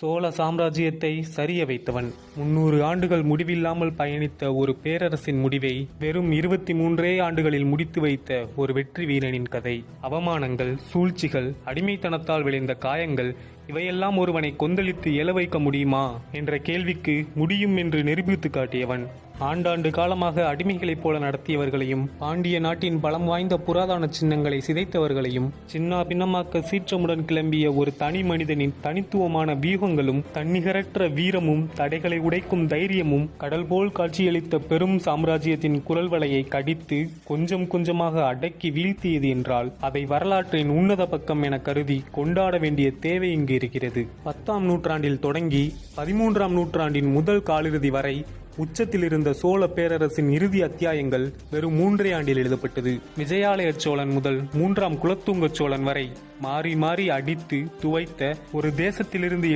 சோழ சாம்ராஜ்யத்தை சரிய வைத்தவன். முன்னூறு ஆண்டுகள் முடிவில்லாமல் பயணித்த ஒரு பேரரசின் முடிவை வெறும் இருபத்தி மூன்றே ஆண்டுகளில் முடித்து வைத்த ஒரு வெற்றி வீரனின் கதை. அவமானங்கள் சூழ்ச்சிகள் அடிமைத்தனத்தால் விளைந்த காயங்கள் இவையெல்லாம் ஒருவனை கொந்தளித்து எழ வைக்க முடியுமா? என்ற கேள்விக்கு முடியும் என்று நிரூபித்து காட்டியவன். ஆண்டாண்டு காலமாக அடிமைகளைப் போல நடத்தியவர்களையும் பாண்டிய நாட்டின் பலம் வாய்ந்த புராதன சின்னங்களை சிதைத்தவர்களையும் சின்னா பின்னமாக்க சீற்றமுடன் கிளம்பிய ஒரு தனி மனிதனின் தனித்துவமான வியூகங்களும் தன்னிகரற்ற வீரமும் தடைகளை உடைக்கும் தைரியமும் கடல் போல் காட்சியளித்த பெரும் சாம்ராஜ்யத்தின் குரல் வலையை கடித்து கொஞ்சம் கொஞ்சமாக அடக்கி வீழ்த்தியது என்றால் அதை வரலாற்றின் உன்னத பக்கம் என கருதி கொண்டாட வேண்டிய தேவை இங்கு கொண்டிருக்கிறது பத்தாம் நூற்றாண்டில் தொடங்கி பதிமூன்றாம் நூற்றாண்டின் முதல் காலிறுதி வரை உச்சத்தில் இருந்த சோழ பேரரசின் இறுதி அத்தியாயங்கள் வெறும் மூன்றே ஆண்டில் எழுதப்பட்டது. விஜயாலய சோழன் முதல் மூன்றாம் குலத்துங்க சோழன் வரை மாறி மாறி அடித்து துவைத்த ஒரு தேசத்திலிருந்து